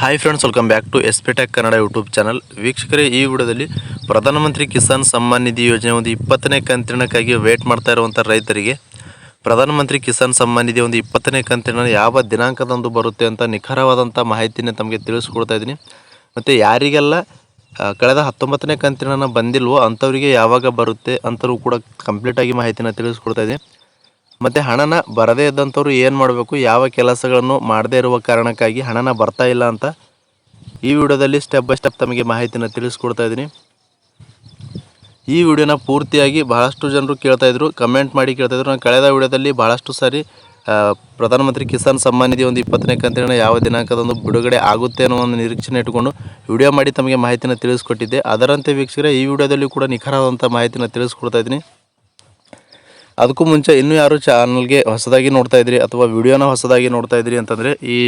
Hi friends welcome back to S P tech Kannada YouTube channel ವೀಕ್ಷಕರೇ, ಈ ವಿಡಿಯೋದಲ್ಲಿ ಪ್ರಧಾನಮಂತ್ರಿ ಕಿಸಾನ್ ಸಮ್ಮಾನ್ ನಿಧಿ ಯೋಜನೆ ಒಂದು ಇಪ್ಪತ್ತನೇ ಕಂತಿನಕ್ಕಾಗಿ ವೇಟ್ ಮಾಡ್ತಾ ಇರುವಂಥ ರೈತರಿಗೆ ಪ್ರಧಾನಮಂತ್ರಿ ಕಿಸಾನ್ ಸಮ್ಮಾನ್ ನಿಧಿ ಒಂದು ಇಪ್ಪತ್ತನೇ ಕಂತಿನ ಯಾವ ದಿನಾಂಕದಂದು ಬರುತ್ತೆ ಅಂತ ನಿಖರವಾದಂಥ ಮಾಹಿತಿನ ತಮಗೆ ತಿಳಿಸ್ಕೊಡ್ತಾ ಇದ್ದೀನಿ. ಮತ್ತು ಯಾರಿಗೆಲ್ಲ ಕಳೆದ ಹತ್ತೊಂಬತ್ತನೇ ಕಂತಿನ ಬಂದಿಲ್ವೋ ಅಂಥವರಿಗೆ ಯಾವಾಗ ಬರುತ್ತೆ ಅಂತವ್ರು ಕೂಡ ಕಂಪ್ಲೀಟಾಗಿ ಮಾಹಿತಿನ ತಿಳಿಸ್ಕೊಡ್ತಾ ಇದ್ದೀನಿ. ಮತ್ತು ಹಣನ ಬರದೇ ಇದ್ದಂಥವ್ರು ಏನು ಮಾಡಬೇಕು? ಯಾವ ಕೆಲಸಗಳನ್ನು ಮಾಡದೇ ಇರುವ ಕಾರಣಕ್ಕಾಗಿ ಹಣನ ಬರ್ತಾ ಇಲ್ಲ ಅಂತ ಈ ವಿಡಿಯೋದಲ್ಲಿ ಸ್ಟೆಪ್ ಬೈ ಸ್ಟೆಪ್ ತಮಗೆ ಮಾಹಿತಿನ ತಿಳಿಸ್ಕೊಡ್ತಾ ಇದ್ದೀನಿ. ಈ ವಿಡಿಯೋನ ಪೂರ್ತಿಯಾಗಿ ಬಹಳಷ್ಟು ಜನರು ಕೇಳ್ತಾ ಇದ್ರು. ಕಮೆಂಟ್ ಮಾಡಿ ಕೇಳ್ತಾ ಇದ್ರು. ನಾನು ಕಳೆದ ವಿಡಿಯೋದಲ್ಲಿ ಬಹಳಷ್ಟು ಸಾರಿ ಪ್ರಧಾನಮಂತ್ರಿ ಕಿಸಾನ್ ಸಮ್ಮಾನ್ ನಿಧಿ ಒಂದು ಇಪ್ಪತ್ತನೇ ಕಂತಿನ ಯಾವ ದಿನಾಂಕದಂದು ಬಿಡುಗಡೆ ಆಗುತ್ತೆ ಅನ್ನೋ ಒಂದು ನಿರೀಕ್ಷಣೆ ಇಟ್ಕೊಂಡು ವಿಡಿಯೋ ಮಾಡಿ ತಮಗೆ ಮಾಹಿತಿನ ತಿಳಿಸ್ಕೊಟ್ಟಿದ್ದೆ. ಅದರಂತೆ ವೀಕ್ಷಕರೇ, ಈ ವಿಡಿಯೋದಲ್ಲಿ ಕೂಡ ನಿಖರವಾದಂಥ ಮಾಹಿತಿನ ತಿಳಿಸ್ಕೊಡ್ತಾ ಇದ್ದೀನಿ. ಅದಕ್ಕೂ ಮುಂಚೆ ಇನ್ನೂ ಯಾರು ಚಾನಲ್ಗೆ ಹೊಸದಾಗಿ ನೋಡ್ತಾ ಇದ್ರಿ ಅಥವಾ ವಿಡಿಯೋನ ಹೊಸದಾಗಿ ನೋಡ್ತಾ ಇದ್ರಿ ಅಂತಂದರೆ ಈ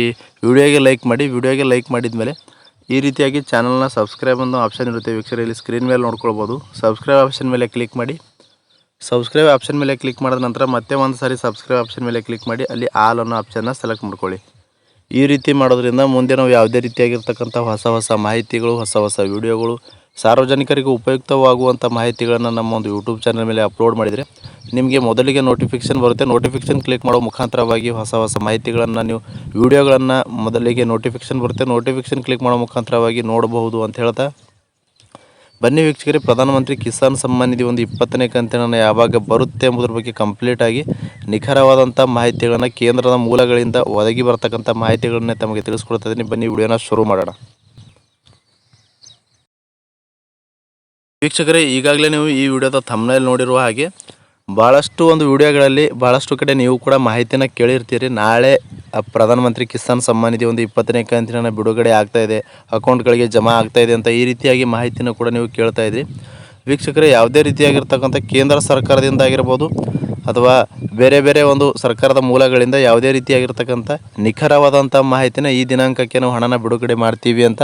ವಿಡಿಯೋಗೆ ಲೈಕ್ ಮಾಡಿ, ವಿಡಿಯೋಗೆ ಲೈಕ್ ಮಾಡಿದ ಮೇಲೆ ಈ ರೀತಿಯಾಗಿ ಚಾನಲ್ನ ಸಬ್ಸ್ಕ್ರೈಬ್ ಅನ್ನೋ ಆಪ್ಷನ್ ಇರುತ್ತೆ. ವೀಕ್ಷಕರು ಇಲ್ಲಿ ಸ್ಕ್ರೀನ್ ಮೇಲೆ ನೋಡ್ಕೊಳ್ಬೋದು. ಸಬ್ಸ್ಕ್ರೈಬ್ ಆಪ್ಷನ್ ಮೇಲೆ ಕ್ಲಿಕ್ ಮಾಡಿ. ಸಬ್ಸ್ಕ್ರೈಬ್ ಆಪ್ಷನ್ ಮೇಲೆ ಕ್ಲಿಕ್ ಮಾಡಿದ ನಂತರ ಮತ್ತೆ ಒಂದು ಸಾರಿ ಸಬ್ಸ್ಕ್ರೈಬ್ ಆಪ್ಷನ್ ಮೇಲೆ ಕ್ಲಿಕ್ ಮಾಡಿ, ಅಲ್ಲಿ ಆಲ್ ಅನ್ನೋ ಆಪ್ಷನ್ನ ಸೆಲೆಕ್ಟ್ ಮಾಡ್ಕೊಳ್ಳಿ. ಈ ರೀತಿ ಮಾಡೋದ್ರಿಂದ ಮುಂದೆ ನಾವು ಯಾವುದೇ ರೀತಿಯಾಗಿರ್ತಕ್ಕಂಥ ಹೊಸ ಹೊಸ ಮಾಹಿತಿಗಳು, ಹೊಸ ಹೊಸ ವಿಡಿಯೋಗಳು ಸಾರ್ವಜನಿಕರಿಗೆ ಉಪಯುಕ್ತವಾಗುವಂಥ ಮಾಹಿತಿಗಳನ್ನು ನಮ್ಮ ಒಂದು ಯೂಟ್ಯೂಬ್ ಚಾನಲ್ ಮೇಲೆ ಅಪ್ಲೋಡ್ ಮಾಡಿದರೆ ನಿಮಗೆ ಮೊದಲಿಗೆ ನೋಟಿಫಿಕೇಷನ್ ಬರುತ್ತೆ. ನೋಟಿಫಿಕೇಷನ್ ಕ್ಲಿಕ್ ಮಾಡೋ ಮುಖಾಂತರವಾಗಿ ಹೊಸ ಹೊಸ ಮಾಹಿತಿಗಳನ್ನು ನೀವು ವಿಡಿಯೋಗಳನ್ನು ಮೊದಲಿಗೆ ನೋಟಿಫಿಕೇಷನ್ ಬರುತ್ತೆ. ನೋಟಿಫಿಕೇಷನ್ ಕ್ಲಿಕ್ ಮಾಡೋ ಮುಖಾಂತರವಾಗಿ ನೋಡಬಹುದು ಅಂತ ಹೇಳ್ತಾ. ಬನ್ನಿ ವೀಕ್ಷಕರೇ, ಪ್ರಧಾನಮಂತ್ರಿ ಕಿಸಾನ್ ಸಮ್ಮಾನ್ ನಿಧಿ ಒಂದು ಇಪ್ಪತ್ತನೇ ಕಂತಿನ ಯಾವಾಗ ಬರುತ್ತೆ ಎಂಬುದರ ಬಗ್ಗೆ ಕಂಪ್ಲೀಟಾಗಿ ನಿಖರವಾದಂಥ ಮಾಹಿತಿಗಳನ್ನು ಕೇಂದ್ರದ ಮೂಲಗಳಿಂದ ಒದಗಿ ಬರ್ತಕ್ಕಂಥ ಮಾಹಿತಿಗಳನ್ನೇ ತಮಗೆ ತಿಳಿಸ್ಕೊಡ್ತಾ ಇದ್ದೀನಿ. ಬನ್ನಿ, ವಿಡಿಯೋನ ಶುರು ಮಾಡೋಣ. ವೀಕ್ಷಕರೇ, ಈಗಾಗಲೇ ನೀವು ಈ ವಿಡಿಯೋದ ಥಂಬ್ನೈಲ್ ನೋಡಿರುವ ಹಾಗೆ ಭಾಳಷ್ಟು ಒಂದು ವಿಡಿಯೋಗಳಲ್ಲಿ ಭಾಳಷ್ಟು ಕಡೆ ನೀವು ಕೂಡ ಮಾಹಿತಿನ ಕೇಳಿರ್ತೀರಿ. ನಾಳೆ ಪ್ರಧಾನಮಂತ್ರಿ ಕಿಸಾನ್ ಸಮ್ಮಾನ್ ನಿಧಿ ಒಂದು ಇಪ್ಪತ್ತನೇ ಕಂತಿನ ಬಿಡುಗಡೆ ಆಗ್ತಾ ಇದೆ. ಅಕೌಂಟ್ಗಳಿಗೆ ಜಮಾ ಆಗ್ತಾ ಇದೆ ಅಂತ ಈ ರೀತಿಯಾಗಿ ಮಾಹಿತಿನ ಕೂಡ ನೀವು ಕೇಳ್ತಾ ಇದ್ರಿ. ವೀಕ್ಷಕರೇ, ಯಾವುದೇ ರೀತಿಯಾಗಿರ್ತಕ್ಕಂಥ ಕೇಂದ್ರ ಸರ್ಕಾರದಿಂದ ಆಗಿರ್ಬೋದು ಅಥವಾ ಬೇರೆ ಬೇರೆ ಒಂದು ಸರ್ಕಾರದ ಮೂಲಗಳಿಂದ ಯಾವುದೇ ರೀತಿಯಾಗಿರ್ತಕ್ಕಂಥ ನಿಖರವಾದಂಥ ಮಾಹಿತಿನ ಈ ದಿನಾಂಕಕ್ಕೆ ನಾವು ಹಣನ ಬಿಡುಗಡೆ ಮಾಡ್ತೀವಿ ಅಂತ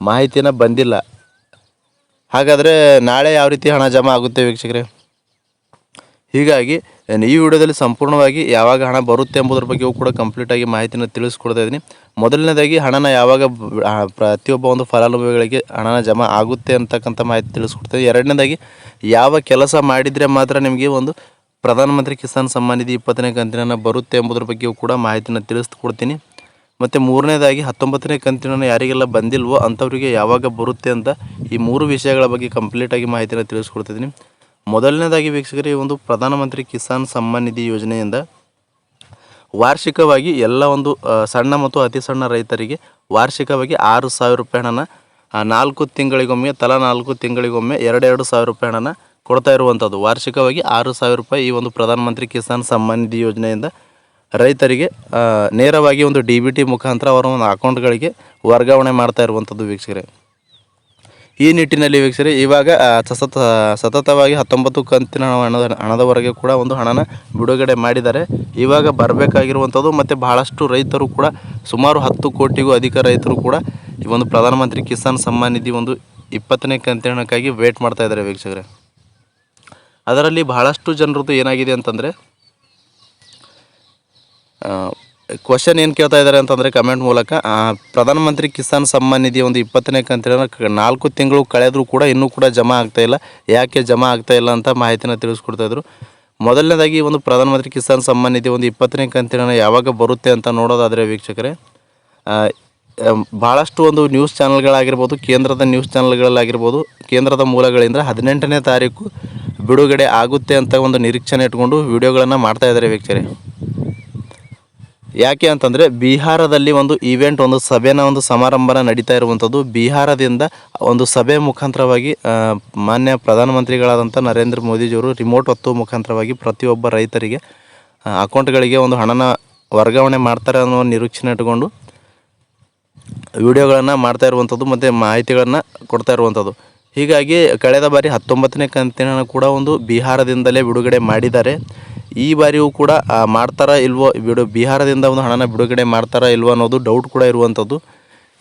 ಮಾಹಿತಿನ ಬಂದಿಲ್ಲ. ಹಾಗಾದರೆ ನಾಳೆ ಯಾವ ರೀತಿ ಹಣ ಜಮಾ ಆಗುತ್ತೆ ವೀಕ್ಷಕರೇ? ಹೀಗಾಗಿ ಈ ವಿಡಿಯೋದಲ್ಲಿ ಸಂಪೂರ್ಣವಾಗಿ ಯಾವಾಗ ಹಣ ಬರುತ್ತೆ ಎಂಬುದ್ರ ಬಗ್ಗೆಯೂ ಕೂಡ ಕಂಪ್ಲೀಟಾಗಿ ಮಾಹಿತಿನ ತಿಳಿಸ್ಕೊಡ್ತಾ ಇದ್ದೀನಿ. ಮೊದಲನೇದಾಗಿ ಹಣನ ಯಾವಾಗ ಪ್ರತಿಯೊಬ್ಬ ಒಂದು ಫಲಾನುಭವಿಗಳಿಗೆ ಹಣನ ಜಮಾ ಆಗುತ್ತೆ ಅಂತಕ್ಕಂಥ ಮಾಹಿತಿ ತಿಳಿಸ್ಕೊಡ್ತೀನಿ ಎರಡನೇದಾಗಿ, ಯಾವ ಕೆಲಸ ಮಾಡಿದರೆ ಮಾತ್ರ ನಿಮಗೆ ಒಂದು ಪ್ರಧಾನಮಂತ್ರಿ ಕಿಸಾನ್ ಸಮ್ಮಾನ್ ನಿಧಿ ಇಪ್ಪತ್ತನೇ ಕಂತಿನ ಬರುತ್ತೆ ಎಂಬುದ್ರ ಬಗ್ಗೆಯೂ ಕೂಡ ಮಾಹಿತಿನ ತಿಳಿಸ್ಕೊಡ್ತೀನಿ. ಮತ್ತು ಮೂರನೇದಾಗಿ ಹತ್ತೊಂಬತ್ತನೇ ಕಂತಿನ ಯಾರಿಗೆಲ್ಲ ಬಂದಿಲ್ವೋ ಅಂಥವರಿಗೆ ಯಾವಾಗ ಬರುತ್ತೆ ಅಂತ ಈ ಮೂರು ವಿಷಯಗಳ ಬಗ್ಗೆ ಕಂಪ್ಲೀಟಾಗಿ ಮಾಹಿತಿನ ತಿಳಿಸ್ಕೊಡ್ತಿದ್ದೀನಿ. ಮೊದಲನೇದಾಗಿ ವೀಕ್ಷಕರಿಗೆ ಒಂದು ಪ್ರಧಾನಮಂತ್ರಿ ಕಿಸಾನ್ ಸಮ್ಮಾನ್ ನಿಧಿ ಯೋಜನೆಯಿಂದ ವಾರ್ಷಿಕವಾಗಿ ಎಲ್ಲ ಒಂದು ಸಣ್ಣ ಮತ್ತು ಅತಿ ಸಣ್ಣ ರೈತರಿಗೆ ವಾರ್ಷಿಕವಾಗಿ ಆರು ಸಾವಿರ ರೂಪಾಯಿ ಹಣನ ನಾಲ್ಕು ತಿಂಗಳಿಗೊಮ್ಮೆ ತಲಾ ನಾಲ್ಕು ತಿಂಗಳಿಗೊಮ್ಮೆ ಎರಡೆರಡು ಸಾವಿರ ರೂಪಾಯಿ ಹಣನ ಕೊಡ್ತಾ ಇರುವಂಥದ್ದು. ವಾರ್ಷಿಕವಾಗಿ ಆರು ಸಾವಿರ ರೂಪಾಯಿ ಈ ಒಂದು ಪ್ರಧಾನಮಂತ್ರಿ ಕಿಸಾನ್ ಸಮ್ಮಾನ್ ನಿಧಿ ಯೋಜನೆಯಿಂದ ರೈತರಿಗೆ ನೇರವಾಗಿ ಒಂದು ಡಿ ಬಿ ಟಿ ಮುಖಾಂತರ ಅವರ ಒಂದು ಅಕೌಂಟ್ಗಳಿಗೆ ವರ್ಗಾವಣೆ ಮಾಡ್ತಾ ಇರುವಂಥದ್ದು ವೀಕ್ಷಕರೇ. ಈ ನಿಟ್ಟಿನಲ್ಲಿ ವೀಕ್ಷಕರೇ, ಇವಾಗ ಸತತ, ಸತತವಾಗಿ ಹತ್ತೊಂಬತ್ತು ಕಂತಿನ ಹಣದ, ಹಣದವರೆಗೆ ಕೂಡ ಒಂದು ಹಣನ ಬಿಡುಗಡೆ ಮಾಡಿದ್ದಾರೆ. ಇವಾಗ ಬರಬೇಕಾಗಿರುವಂಥದ್ದು ಮತ್ತು ಬಹಳಷ್ಟು ರೈತರು ಕೂಡ, ಸುಮಾರು ಹತ್ತು ಕೋಟಿಗೂ ಅಧಿಕ ರೈತರು ಕೂಡ ಈ ಒಂದು ಪ್ರಧಾನಮಂತ್ರಿ ಕಿಸಾನ್ ಸಮ್ಮಾನ್ ನಿಧಿ ಒಂದು ಇಪ್ಪತ್ತನೇ ಕಂತಿನಕ್ಕಾಗಿ ವೇಟ್ ಮಾಡ್ತಾ ಇದ್ದಾರೆ ವೀಕ್ಷಕರೇ. ಅದರಲ್ಲಿ ಬಹಳಷ್ಟು ಜನರದ್ದು ಏನಾಗಿದೆ ಅಂತಂದರೆ ಕ್ವಶನ್ ಏನು ಕೇಳ್ತಾ ಇದ್ದಾರೆ ಅಂತಂದರೆ ಕಮೆಂಟ್ ಮೂಲಕ ಪ್ರಧಾನಮಂತ್ರಿ ಕಿಸಾನ್ ಸಮ್ಮಾನ್ ನಿಧಿ ಒಂದು ಇಪ್ಪತ್ತನೇ ಕಂತಿನ ನಾಲ್ಕು ತಿಂಗಳು ಕಳೆದರೂ ಕೂಡ ಇನ್ನೂ ಕೂಡ ಜಮಾ ಇಲ್ಲ. ಯಾಕೆ ಜಮಾ ಇಲ್ಲ ಅಂತ ಮಾಹಿತಿನ ತಿಳಿಸ್ಕೊಡ್ತಾಯಿದ್ರು ಮೊದಲನೇದಾಗಿ ಒಂದು ಪ್ರಧಾನಮಂತ್ರಿ ಕಿಸಾನ್ ಸಮ್ಮಾನ್ ನಿಧಿ ಒಂದು ಇಪ್ಪತ್ತನೇ ಕಂತಿನ ಯಾವಾಗ ಬರುತ್ತೆ ಅಂತ ನೋಡೋದಾದರೆ ವೀಕ್ಷಕರೇ ಭಾಳಷ್ಟು ಒಂದು ನ್ಯೂಸ್ ಚಾನಲ್ಗಳಾಗಿರ್ಬೋದು ಕೇಂದ್ರದ ನ್ಯೂಸ್ ಚಾನಲ್ಗಳಲ್ಲಾಗಿರ್ಬೋದು ಕೇಂದ್ರದ ಮೂಲಗಳಿಂದ ಹದಿನೆಂಟನೇ ತಾರೀಕು ಬಿಡುಗಡೆ ಆಗುತ್ತೆ ಅಂತ ಒಂದು ನಿರೀಕ್ಷಣೆ ಇಟ್ಕೊಂಡು ವಿಡಿಯೋಗಳನ್ನು ಮಾಡ್ತಾಯಿದ್ದಾರೆ ವೀಕ್ಷಕರೇ. ಯಾಕೆ ಅಂತಂದರೆ ಬಿಹಾರದಲ್ಲಿ ಒಂದು ಈವೆಂಟ್ ಒಂದು ಸಭೆನ, ಒಂದು ಸಮಾರಂಭನ ನಡೀತಾ ಇರುವಂಥದ್ದು. ಬಿಹಾರದಿಂದ ಒಂದು ಸಭೆ ಮುಖಾಂತರವಾಗಿ ಮಾನ್ಯ ಪ್ರಧಾನಮಂತ್ರಿಗಳಾದಂಥ ನರೇಂದ್ರ ಮೋದಿಜಿಯವರು ರಿಮೋಟ್ ಒತ್ತು ಮುಖಾಂತರವಾಗಿ ಪ್ರತಿಯೊಬ್ಬ ರೈತರಿಗೆ ಅಕೌಂಟ್ಗಳಿಗೆ ಒಂದು ಹಣನ ವರ್ಗಾವಣೆ ಮಾಡ್ತಾರೆ ಅನ್ನೋ ನಿರೀಕ್ಷಣೆ ಇಟ್ಕೊಂಡು ವಿಡಿಯೋಗಳನ್ನು ಮಾಡ್ತಾ ಇರುವಂಥದ್ದು ಮತ್ತು ಮಾಹಿತಿಗಳನ್ನು ಕೊಡ್ತಾ ಇರುವಂಥದ್ದು. ಹೀಗಾಗಿ ಕಳೆದ ಬಾರಿ ಹತ್ತೊಂಬತ್ತನೇ ಕಂತಿನ ಕೂಡ ಒಂದು ಬಿಹಾರದಿಂದಲೇ ಬಿಡುಗಡೆ ಮಾಡಿದ್ದಾರೆ. ಈ ಬಾರಿಯೂ ಕೂಡ ಮಾಡ್ತಾರಾ ಇಲ್ವೋ, ಬಿಡು, ಬಿಹಾರದಿಂದ ಒಂದು ಹಣನ ಬಿಡುಗಡೆ ಮಾಡ್ತಾರಾ ಇಲ್ವೋ ಅನ್ನೋದು ಡೌಟ್ ಕೂಡ ಇರುವಂಥದ್ದು.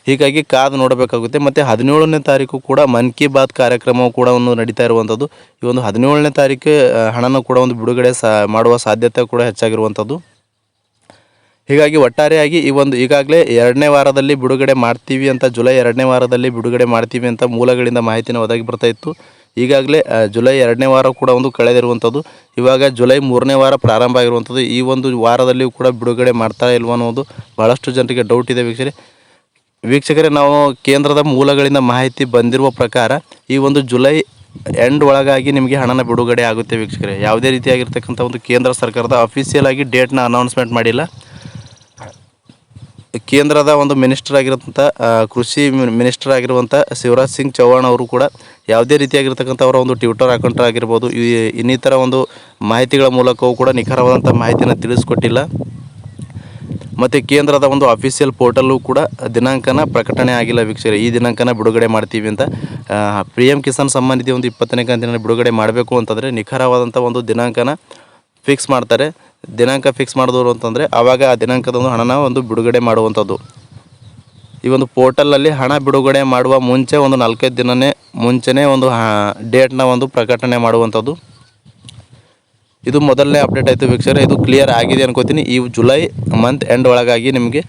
ಹೀಗಾಗಿ ಕಾದು ನೋಡಬೇಕಾಗುತ್ತೆ. ಮತ್ತು ಹದಿನೇಳನೇ ತಾರೀಕು ಕೂಡ ಮನ್ ಕಿ ಬಾತ್ ಕಾರ್ಯಕ್ರಮವು ಕೂಡ ಒಂದು ನಡೀತಾ ಇರುವಂಥದ್ದು. ಈ ಒಂದು ಹದಿನೇಳನೇ ತಾರೀಕು ಹಣನ ಕೂಡ ಒಂದು ಬಿಡುಗಡೆ ಸಾ, ಮಾಡುವ ಸಾಧ್ಯತೆ ಕೂಡ ಹೆಚ್ಚಾಗಿರುವಂಥದ್ದು. ಹೀಗಾಗಿ ಒಟ್ಟಾರೆಯಾಗಿ ಈ ಒಂದು, ಈಗಾಗಲೇ ಎರಡನೇ ವಾರದಲ್ಲಿ ಬಿಡುಗಡೆ ಮಾಡ್ತೀವಿ ಅಂತ, ಜುಲೈ ಎರಡನೇ ವಾರದಲ್ಲಿ ಬಿಡುಗಡೆ ಮಾಡ್ತೀವಿ ಅಂತ ಮೂಲಗಳಿಂದ ಮಾಹಿತಿನ ಒದಗಿ ಬರ್ತಾ ಇತ್ತು. ಈಗಾಗಲೇ ಜುಲೈ ಎರಡನೇ ವಾರ ಕೂಡ ಒಂದು ಕಳೆದಿರುವಂಥದ್ದು. ಇವಾಗ ಜುಲೈ ಮೂರನೇ ವಾರ ಪ್ರಾರಂಭ ಆಗಿರುವಂಥದ್ದು. ಈ ಒಂದು ವಾರದಲ್ಲಿಯೂ ಕೂಡ ಬಿಡುಗಡೆ ಮಾಡ್ತಾ ಇಲ್ವ ಅನ್ನೋದು ಭಾಳಷ್ಟು ಜನರಿಗೆ ಡೌಟ್ ಇದೆ ವೀಕ್ಷಕರೇ ವೀಕ್ಷಕರೇ, ನಾವು ಕೇಂದ್ರದ ಮೂಲಗಳಿಂದ ಮಾಹಿತಿ ಬಂದಿರುವ ಪ್ರಕಾರ ಈ ಒಂದು ಜುಲೈ ಎಂಡ್ ಒಳಗಾಗಿ ನಿಮಗೆ ಹಣನ ಬಿಡುಗಡೆ ಆಗುತ್ತೆ ವೀಕ್ಷಕರೇ. ಯಾವುದೇ ರೀತಿಯಾಗಿರ್ತಕ್ಕಂಥ ಒಂದು ಕೇಂದ್ರ ಸರ್ಕಾರದ ಅಫಿಷಿಯಲ್ ಆಗಿ ಡೇಟ್ನ ಅನೌನ್ಸ್ಮೆಂಟ್ ಮಾಡಿಲ್ಲ. ಕೇಂದ್ರದ ಒಂದು ಮಿನಿಸ್ಟರ್ ಆಗಿರುವಂಥ ಕೃಷಿ ಮಿನಿಸ್ಟರ್ ಆಗಿರುವಂಥ ಶಿವರಾಜ್ ಸಿಂಗ್ ಚೌಹಾಣ್ ಅವರು ಕೂಡ ಯಾವುದೇ ರೀತಿಯಾಗಿರ್ತಕ್ಕಂಥ ಅವರ ಒಂದು ಟ್ವಿಟರ್ ಅಕೌಂಟ್ ಆಗಿರ್ಬೋದು ಇನ್ನಿತರ ಒಂದು ಮಾಹಿತಿಗಳ ಮೂಲಕವೂ ಕೂಡ ನಿಖರವಾದಂಥ ಮಾಹಿತಿಯನ್ನು ತಿಳಿಸ್ಕೊಟ್ಟಿಲ್ಲ. ಮತ್ತು ಕೇಂದ್ರದ ಒಂದು ಅಫಿಷಿಯಲ್ ಪೋರ್ಟಲ್ಲೂ ಕೂಡ ದಿನಾಂಕನ ಪ್ರಕಟಣೆ ಆಗಿಲ್ಲ ವೀಕ್ಷಕರು. ಈ ದಿನಾಂಕನ ಬಿಡುಗಡೆ ಮಾಡ್ತೀವಿ ಅಂತ ಪಿ ಎಂ ಕಿಸಾನ್ ಸಮ್ಮಾನ್ ಒಂದು ಇಪ್ಪತ್ತನೇ ಕಂತಿನ ಬಿಡುಗಡೆ ಮಾಡಬೇಕು ಅಂತಂದರೆ ನಿಖರವಾದಂಥ ಒಂದು ದಿನಾಂಕನ ಫಿಕ್ಸ್ ಮಾಡ್ತಾರೆ. ದಿನಾಂಕ ಫಿಕ್ಸ್ ಮಾಡಿದವರು ಅಂತಂದರೆ ಆವಾಗ ಆ ದಿನಾಂಕದ ಒಂದು ಹಣನ ಒಂದು ಬಿಡುಗಡೆ ಮಾಡುವಂಥದ್ದು. ಈ ಒಂದು ಪೋರ್ಟಲಲ್ಲಿ ಹಣ ಬಿಡುಗಡೆ ಮಾಡುವ ಮುಂಚೆ ಒಂದು ನಾಲ್ಕೈದು ದಿನನೇ ಮುಂಚೆನೇ ಒಂದು ಡೇಟ್ನ ಒಂದು ಪ್ರಕಟಣೆ ಮಾಡುವಂಥದ್ದು. ಇದು ಮೊದಲನೇ ಅಪ್ಡೇಟ್ ಆಯಿತು ವೀಕ್ಷಕರೇ. ಇದು ಕ್ಲಿಯರ್ ಆಗಿದೆ ಅನ್ಕೋತೀನಿ. ಈ ಜುಲೈ ಮಂತ್ ಎಂಡ್ ಒಳಗಾಗಿ ನಿಮಗೆ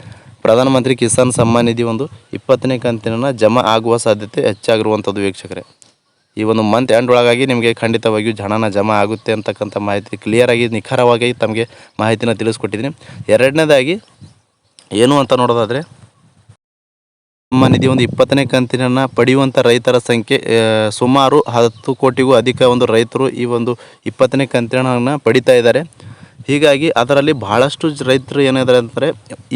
ಪ್ರಧಾನಮಂತ್ರಿ ಕಿಸಾನ್ ಸಮ್ಮಾನ್ ನಿಧಿ ಒಂದು ಇಪ್ಪತ್ತನೇ ಕಂತಿನ ಜಮಾ ಆಗುವ ಸಾಧ್ಯತೆ ಹೆಚ್ಚಾಗಿರುವಂಥದ್ದು ವೀಕ್ಷಕರೇ. ಈ ಒಂದು ಮಂತ್ ಎಂಡ್ ಒಳಗಾಗಿ ನಿಮಗೆ ಖಂಡಿತವಾಗಿಯೂ ಹಣನ ಜಮಾ ಆಗುತ್ತೆ ಅಂತಕ್ಕಂಥ ಮಾಹಿತಿ ಕ್ಲಿಯರ್ ಆಗಿ ನಿಖರವಾಗಿ ತಮಗೆ ಮಾಹಿತಿನ ತಿಳಿಸ್ಕೊಟ್ಟಿದ್ದೀನಿ. ಎರಡನೇದಾಗಿ, ಏನು ಅಂತ ನೋಡೋದಾದರೆ, ನಮ್ಮ ನಿಧಿ ಒಂದು ಇಪ್ಪತ್ತನೇ ಕಂತಿನನ್ನು ಪಡೆಯುವಂಥ ರೈತರ ಸಂಖ್ಯೆ ಸುಮಾರು ಹತ್ತು ಕೋಟಿಗೂ ಅಧಿಕ ಒಂದು ರೈತರು ಈ ಒಂದು ಇಪ್ಪತ್ತನೇ ಕಂತಿನ ಪಡಿತಾ ಇದ್ದಾರೆ. ಹೀಗಾಗಿ ಅದರಲ್ಲಿ ಬಹಳಷ್ಟು ರೈತರು ಏನಿದ್ದಾರೆ ಅಂದರೆ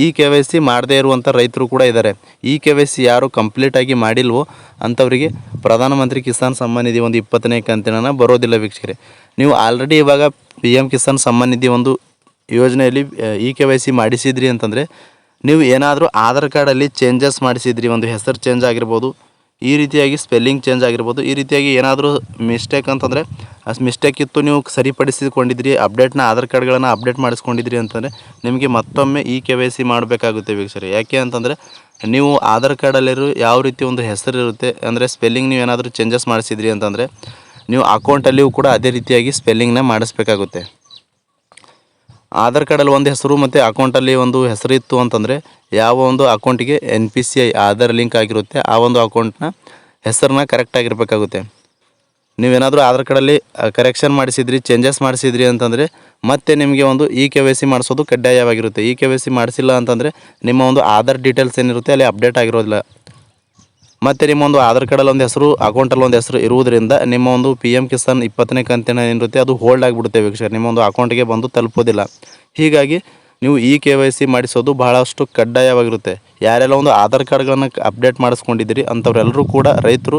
ಇ ಕೆ ವೈ ಸಿ ಮಾಡದೇ ಇರುವಂಥ ರೈತರು ಕೂಡ ಇದ್ದಾರೆ. ಇ ಕೆ ವೈ ಸಿ ಯಾರು ಕಂಪ್ಲೀಟಾಗಿ ಮಾಡಿಲ್ವೋ ಅಂಥವರಿಗೆ ಪ್ರಧಾನಮಂತ್ರಿ ಕಿಸಾನ್ ಸಮ್ಮಾನ್ ನಿಧಿ ಒಂದು ಇಪ್ಪತ್ತನೇ ಕಂತಿನ ಬರೋದಿಲ್ಲ ವೀಕ್ಷಕರೇ. ನೀವು ಆಲ್ರೆಡಿ ಇವಾಗ ಪಿ ಎಂ ಕಿಸಾನ್ ಸಮ್ಮಾನ್ ನಿಧಿ ಒಂದು ಯೋಜನೆಯಲ್ಲಿ ಇ ಕೆ ವೈ ಸಿ ಮಾಡಿಸಿದ್ರಿ ಅಂತಂದರೆ, ನೀವು ಏನಾದರೂ ಆಧಾರ್ ಕಾರ್ಡಲ್ಲಿ ಚೇಂಜಸ್ ಮಾಡಿಸಿದ್ರಿ, ಒಂದು ಹೆಸರು ಚೇಂಜ್ ಆಗಿರ್ಬೋದು ಈ ರೀತಿಯಾಗಿ ಸ್ಪೆಲ್ಲಿಂಗ್ ಚೇಂಜ್ ಆಗಿರ್ಬೋದು. ಈ ರೀತಿಯಾಗಿ ಏನಾದರೂ ಮಿಸ್ಟೇಕ್ ಅಂತಂದರೆ ಅಷ್ಟು ಮಿಸ್ಟೇಕ್ ಇತ್ತು ನೀವು ಸರಿಪಡಿಸಿಕೊಂಡಿದ್ರಿ ಅಪ್ಡೇಟ್ನ ಆಧಾರ್ ಕಾರ್ಡ್ಗಳನ್ನು ಅಪ್ಡೇಟ್ ಮಾಡಿಸ್ಕೊಂಡಿದ್ರಿ ಅಂತಂದರೆ ನಿಮಗೆ ಮತ್ತೊಮ್ಮೆ ಈ ಕೆ ವೈ ಸಿ ಮಾಡಬೇಕಾಗುತ್ತೆ ವೀಕ್ಷರಿ. ಯಾಕೆ ಅಂತಂದರೆ, ನೀವು ಆಧಾರ್ ಕಾರ್ಡಲ್ಲಿರೋ ಯಾವ ರೀತಿ ಒಂದು ಹೆಸರು ಇರುತ್ತೆ, ಅಂದರೆ ಸ್ಪೆಲ್ಲಿಂಗ್ ನೀವು ಏನಾದರೂ ಚೇಂಜಸ್ ಮಾಡಿಸಿದ್ರಿ ಅಂತಂದರೆ, ನೀವು ಅಕೌಂಟಲ್ಲಿಯೂ ಕೂಡ ಅದೇ ರೀತಿಯಾಗಿ ಸ್ಪೆಲ್ಲಿಂಗ್ನ ಮಾಡಿಸ್ಬೇಕಾಗುತ್ತೆ. ಆಧಾರ್ ಕಾರ್ಡಲ್ಲಿ ಒಂದು ಹೆಸರು ಮತ್ತು ಅಕೌಂಟಲ್ಲಿ ಒಂದು ಹೆಸರು ಇತ್ತು ಅಂತಂದರೆ ಯಾವ ಒಂದು ಅಕೌಂಟಿಗೆ N P C I Aadhaar link ಆಗಿರುತ್ತೆ, ಆ ಒಂದು ಅಕೌಂಟ್ನ ಹೆಸರನ್ನ ಕರೆಕ್ಟ್ ಆಗಿರಬೇಕಾಗುತ್ತೆ. ನೀವೇನಾದರೂ ಆಧಾರ್ ಕಾರ್ಡಲ್ಲಿ ಕರೆಕ್ಷನ್ ಮಾಡಿಸಿದ್ರಿ ಚೇಂಜಸ್ ಮಾಡಿಸಿದ್ರಿ ಅಂತಂದರೆ ಮತ್ತೆ ನಿಮಗೆ ಒಂದು ಇ ಕೆ ವೈ ಸಿ ಮಾಡಿಸೋದು ಕಡ್ಡಾಯವಾಗಿರುತ್ತೆ. ಇ ಕೆ ವೈ ಸಿ ಮಾಡಿಸಿಲ್ಲ ಅಂತಂದರೆ ನಿಮ್ಮ ಒಂದು ಆಧಾರ್ ಡೀಟೇಲ್ಸ್ ಏನಿರುತ್ತೆ, ಅಲ್ಲಿ ಅಪ್ಡೇಟ್ ಆಗಿರೋದಿಲ್ಲ. ಮತ್ತು ನಿಮ್ಮ ಒಂದು ಆಧಾರ್ ಕಾರ್ಡಲ್ಲಿ ಒಂದು ಹೆಸರು ಅಕೌಂಟಲ್ಲಿ ಒಂದು ಹೆಸರು ಇರುವುದರಿಂದ ನಿಮ್ಮ ಒಂದು ಪಿ ಎಂ ಕಿಸಾನ್ ಇಪ್ಪತ್ತನೇ ಕಂತಿನ ಏನಿರುತ್ತೆ ಅದು ಹೋಲ್ಡ್ ಆಗಿಬಿಡುತ್ತೆ ವೀಕ್ಷಕರು. ನಿಮ್ಮ ಒಂದು ಅಕೌಂಟಿಗೆ ಬಂದು ತಲುಪೋದಿಲ್ಲ. ಹೀಗಾಗಿ ನೀವು ಇ ಕೆ ವೈ ಸಿ ಮಾಡಿಸೋದು ಬಹಳಷ್ಟು ಕಡ್ಡಾಯವಾಗಿರುತ್ತೆ. ಯಾರೆಲ್ಲ ಒಂದು ಆಧಾರ್ ಕಾರ್ಡ್ಗಳನ್ನು ಅಪ್ಡೇಟ್ ಮಾಡಿಸ್ಕೊಂಡಿದ್ದೀರಿ ಅಂಥವ್ರೆಲ್ಲರೂ ಕೂಡ ರೈತರು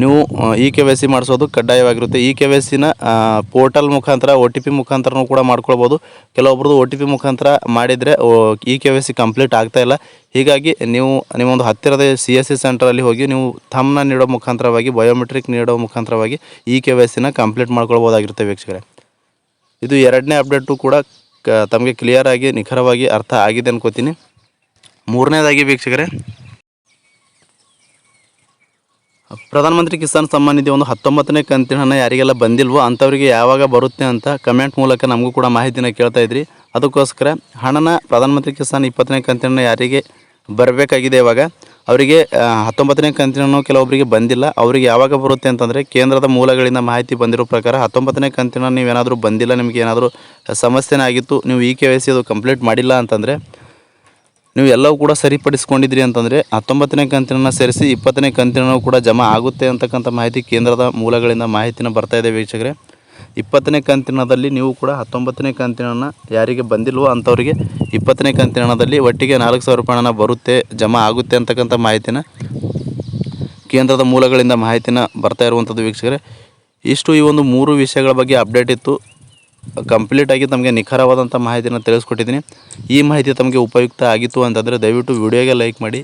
ನೀವು ಇ ಕೆ ವೈ ಸಿ ಮಾಡಿಸೋದು ಕಡ್ಡಾಯವಾಗಿರುತ್ತೆ. ಇ ಕೆ ವೈ ಸಿನ ಪೋರ್ಟಲ್ ಮುಖಾಂತರ, ಒ ಟಿ ಪಿ ಮುಖಾಂತರನೂ ಕೂಡ ಮಾಡ್ಕೊಳ್ಬೋದು. ಕೆಲವೊಬ್ರದ್ದು ಒ ಟಿ ಪಿ ಮುಖಾಂತರ ಮಾಡಿದರೆ E K Y C complete ಆಗ್ತಾಯಿಲ್ಲ ಹೀಗಾಗಿ ನೀವು, ನಿಮ್ಮೊಂದು ಹತ್ತಿರದ ಸಿ ಎಸ್ ಸಿ ಸೆಂಟ್ರಲ್ಲಿ ಹೋಗಿ, ನೀವು ಥಮ್ನ ನೀಡೋ ಮುಖಾಂತರವಾಗಿ, ಬಯೋಮೆಟ್ರಿಕ್ ನೀಡೋ ಮುಖಾಂತರವಾಗಿ ಇ ಕೆ ವೈ ಸಿನ ಕಂಪ್ಲೀಟ್ ಮಾಡ್ಕೊಳ್ಬೋದಾಗಿರುತ್ತೆ ವೀಕ್ಷಕರೇ. ಇದು ಎರಡನೇ ಅಪ್ಡೇಟು ಕೂಡ, ಕ, ತಮಗೆ ಕ್ಲಿಯರಾಗಿ ನಿಖರವಾಗಿ ಅರ್ಥ ಆಗಿದೆ ಅನ್ಕೋತೀನಿ. ಮೂರನೇದಾಗಿ ವೀಕ್ಷಕರೇ ಪ್ರಧಾನಮಂತ್ರಿ ಕಿಸಾನ್ ಸಮ್ಮಾನ್ ನಿಧಿ ಒಂದು ಹತ್ತೊಂಬತ್ತನೇ ಕಂತಿನ ಹಣ ಯಾರಿಗೆಲ್ಲ ಬಂದಿಲ್ವೋ ಅಂಥವರಿಗೆ ಯಾವಾಗ ಬರುತ್ತೆ ಅಂತ ಕಮೆಂಟ್ ಮೂಲಕ ನಮಗೂ ಕೂಡ ಮಾಹಿತಿನ ಕೇಳ್ತಾ ಇದ್ರಿ. ಅದಕ್ಕೋಸ್ಕರ ಹಣನ ಪ್ರಧಾನಮಂತ್ರಿ ಕಿಸಾನ್ ಇಪ್ಪತ್ತನೇ ಕಂತಿನ ಯಾರಿಗೆ ಬರಬೇಕಾಗಿದೆ ಇವಾಗ? ಅವರಿಗೆ ಹತ್ತೊಂಬತ್ತನೇ ಕಂತಿನ ಕೆಲವೊಬ್ಬರಿಗೆ ಬಂದಿಲ್ಲ. ಅವರಿಗೆ ಯಾವಾಗ ಬರುತ್ತೆ ಅಂತಂದರೆ ಕೇಂದ್ರದ ಮೂಲಗಳಿಂದ ಮಾಹಿತಿ ಬಂದಿರೋ ಪ್ರಕಾರ ಹತ್ತೊಂಬತ್ತನೇ ಕಂತಿನ ನೀವೇನಾದರೂ ಬಂದಿಲ್ಲ, ನಿಮಗೆ ಏನಾದರೂ ಸಮಸ್ಯೆನೇ ಆಗಿತ್ತು ನೀವು ಈ ಕೆ ವೈ ಸಿ ಅದು ಕಂಪ್ಲೀಟ್ ಮಾಡಿಲ್ಲ ಅಂತಂದರೆ ನೀವು ಎಲ್ಲವೂ ಕೂಡ ಸರಿಪಡಿಸ್ಕೊಂಡಿದ್ರಿ ಅಂತಂದರೆ ಹತ್ತೊಂಬತ್ತನೇ ಕಂತಿನ ಸೇರಿಸಿ ಇಪ್ಪತ್ತನೇ ಕಂತಿನೂ ಕೂಡ ಜಮಾ ಆಗುತ್ತೆ ಅಂತಕ್ಕಂಥ ಮಾಹಿತಿ ಕೇಂದ್ರದ ಮೂಲಗಳಿಂದ ಮಾಹಿತಿನ ಬರ್ತಾ ಇದೆ ವೀಕ್ಷಕರೇ. ಇಪ್ಪತ್ತನೇ ಕಂತಿನದಲ್ಲಿ ನೀವು ಕೂಡ ಹತ್ತೊಂಬತ್ತನೇ ಕಂತಿನ ಯಾರಿಗೆ ಬಂದಿಲ್ವೋ ಅಂಥವರಿಗೆ ಇಪ್ಪತ್ತನೇ ಕಂತಿನದಲ್ಲಿ ಒಟ್ಟಿಗೆ ನಾಲ್ಕು ಸಾವಿರ ರೂಪಾಯಿ ಬರುತ್ತೆ, ಜಮಾ ಆಗುತ್ತೆ ಅಂತಕ್ಕಂಥ ಮಾಹಿತಿನ ಕೇಂದ್ರದ ಮೂಲಗಳಿಂದ ಮಾಹಿತಿನ ಬರ್ತಾ ಇರುವಂಥದ್ದು ವೀಕ್ಷಕರೇ. ಇಷ್ಟು ಈ ಒಂದು ಮೂರು ವಿಷಯಗಳ ಬಗ್ಗೆ ಅಪ್ಡೇಟ್ ಇತ್ತು. ಕಂಪ್ಲೀಟಾಗಿ ತಮಗೆ ನಿಖರವಾದಂಥ ಮಾಹಿತಿಯನ್ನು ತಿಳಿಸ್ಕೊಟ್ಟಿದ್ದೀನಿ. ಈ ಮಾಹಿತಿ ತಮಗೆ ಉಪಯುಕ್ತ ಆಗಿತ್ತು ಅಂತಂದರೆ ದಯವಿಟ್ಟು ವಿಡಿಯೋಗೆ ಲೈಕ್ ಮಾಡಿ.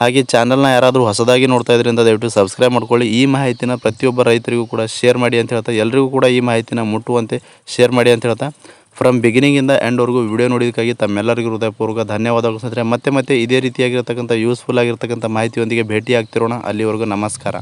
ಹಾಗೆ ಚಾನಲ್ನ ಯಾರಾದರೂ ಹೊಸದಾಗಿ ನೋಡ್ತಾ ಇದ್ರಿಂದ ದಯವಿಟ್ಟು ಸಬ್ಸ್ಕ್ರೈಬ್ ಮಾಡ್ಕೊಳ್ಳಿ. ಈ ಮಾಹಿತಿನ ಪ್ರತಿಯೊಬ್ಬ ರೈತರಿಗೂ ಕೂಡ ಶೇರ್ ಮಾಡಿ ಅಂತ ಹೇಳ್ತಾ, ಎಲ್ರಿಗೂ ಕೂಡ ಈ ಮಾಹಿತಿನ ಮುಟ್ಟುವಂತೆ ಶೇರ್ ಮಾಡಿ ಅಂತ ಹೇಳ್ತಾ. ಫ್ರಮ್ ಬಿಗಿನಿಂಗಿಂದ ಎಂಡ್ವರೆಗೂ ವಿಡಿಯೋ ನೋಡೋದಕ್ಕಾಗಿ ತಮ್ಮೆಲ್ಲರಿಗೂ ಹೃದಯಪೂರ್ವಕ ಧನ್ಯವಾದಗಳು ಸ್ನೇಹಿತರೆ. ಮತ್ತೆ ಮತ್ತೆ ಇದೇ ರೀತಿಯಾಗಿರ್ತಕ್ಕಂಥ ಯೂಸ್ಫುಲ್ ಆಗಿರ್ತಕ್ಕಂಥ ಮಾಹಿತಿಯೊಂದಿಗೆ ಭೇಟಿ ಆಗ್ತಿರೋಣ. ಅಲ್ಲಿವರೆಗೂ ನಮಸ್ಕಾರ.